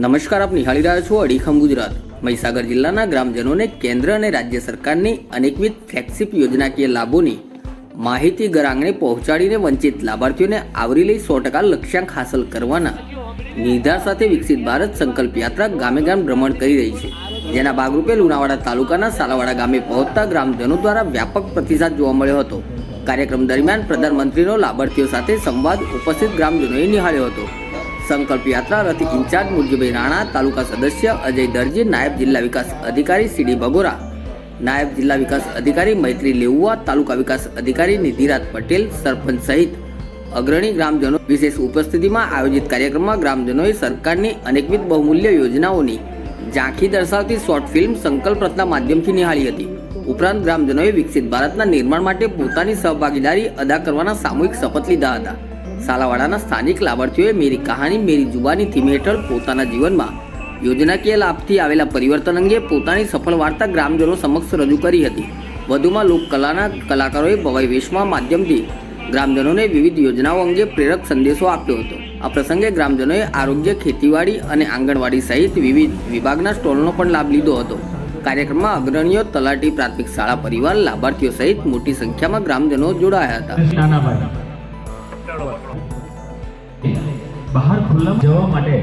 નમસ્કાર, આપ નિહાળી રહ્યા છો અડીખમ ગુજરાત. મહીસાગર જિલ્લાના ગ્રામજનોને કેન્દ્ર અને રાજ્ય સરકારની અનેકવિધ ફ્લેગશિપ યોજનાકીય લાભોની માહિતી ગરાંગણે પહોંચાડીને વંચિત લાભાર્થીઓને આવરી લઈ સો ટકા લક્ષ્યાંક હાંસલ કરવાના નિર્ધાર સાથે વિકસિત ભારત સંકલ્પ યાત્રા ગામે ગામ ભ્રમણ કરી રહી છે. જેના ભાગરૂપે લુણાવાડા તાલુકાના સાલાવાડા ગામે પહોંચતા ગ્રામજનો દ્વારા વ્યાપક પ્રતિસાદ જોવા મળ્યો હતો. કાર્યક્રમ દરમિયાન પ્રધાનમંત્રીનો લાભાર્થીઓ સાથે સંવાદ ઉપસ્થિત ગ્રામજનોએ નિહાળ્યો હતો. સંકલ્પ યાત્રા રથ ઇન્ચાર્જ મુરજીભાઈ રાણા, તાલુકા સદસ્ય અજય દરજી, નાયબ જિલ્લા વિકાસ અધિકારી સીડી ભગોરા. નાયબ જિલ્લા વિકાસ અધિકારી મૈત્રી લેઉવા, તાલુકા વિકાસ અધિકારી નિધિરાજ પટેલ, સરપંચ સહિત અગ્રણી ગ્રામજનો. વિશેષ ઉપસ્થિતિમાં આયોજિત કાર્યક્રમમાં ગ્રામજનોએ સરકારની અનેકવિધ બહુમૂલ્ય યોજનાઓની ઝાંખી દર્શાવતી શોર્ટ ફિલ્મ સંકલ્પ રથના માધ્યમથી નિહાળી હતી. ઉપરાંત ગ્રામજનોએ વિકસિત ભારતના નિર્માણ માટે પોતાની સહભાગીદારી અદા કરવાના સામૂહિક શપથ લીધા હતા. સાલાવાડાના સ્થાનિક લાભાર્થીઓએ મેરી કહાની, મેરી જુબાની થીમ હેઠળ પોતાના જીવનમાં યોજનાકીય લાભથી આવેલા પરિવર્તન અંગે પોતાની સફળ વાર્તા ગ્રામજનો સમક્ષ રજૂ કરી હતી. વધુમાં લોકકલાના કલાકારોએ ભવાઈ વેશમાં માધ્યમથી ગ્રામજનોને વિવિધ યોજનાઓ અંગે પ્રેરક સંદેશો આપ્યો હતો. આ પ્રસંગે ગ્રામજનોએ આરોગ્ય, ખેતીવાડી અને આંગણવાડી સહિત વિવિધ વિભાગના સ્ટોલનો પણ લાભ લીધો હતો. કાર્યક્રમમાં અગ્રણીઓ, તલાટી પ્રાથમિક શાળા પરિવાર, લાભાર્થીઓ સહિત મોટી સંખ્યામાં ગ્રામજનો જોડાયા હતા. બહાર ખુલ્લા જવા માટે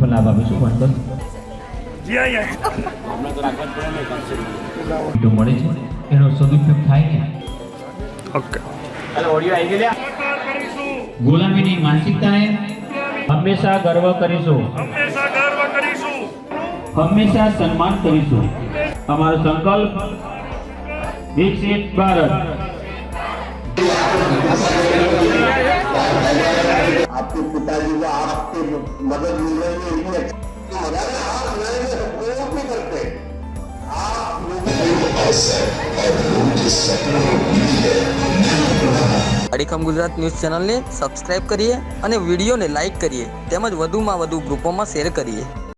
પણ લાભ આપીશું વાંધો. જો મળે છે. એનો સદુપયોગ થાય ને ગુલામીની માનસિકતાને હંમેશા ગર્વ કરીશું. હંમેશા ગર્વ કરીશું. હંમેશા સન્માન કરીશું. અમારો સંકલ્પ વિકસિત ભારત. मदद मिल रही है इतनी अच्छी मदद है, आप नए नए प्रयोग भी करते हैं आप लोगों અડીખમ ગુજરાત ન્યૂઝ ચેનલને સબસ્ક્રાઇબ કરીએ અને વિડીયોને લાઇક કરીએ તેમજ વધુમાં વધુ ગ્રુપોમાં શેર કરીએ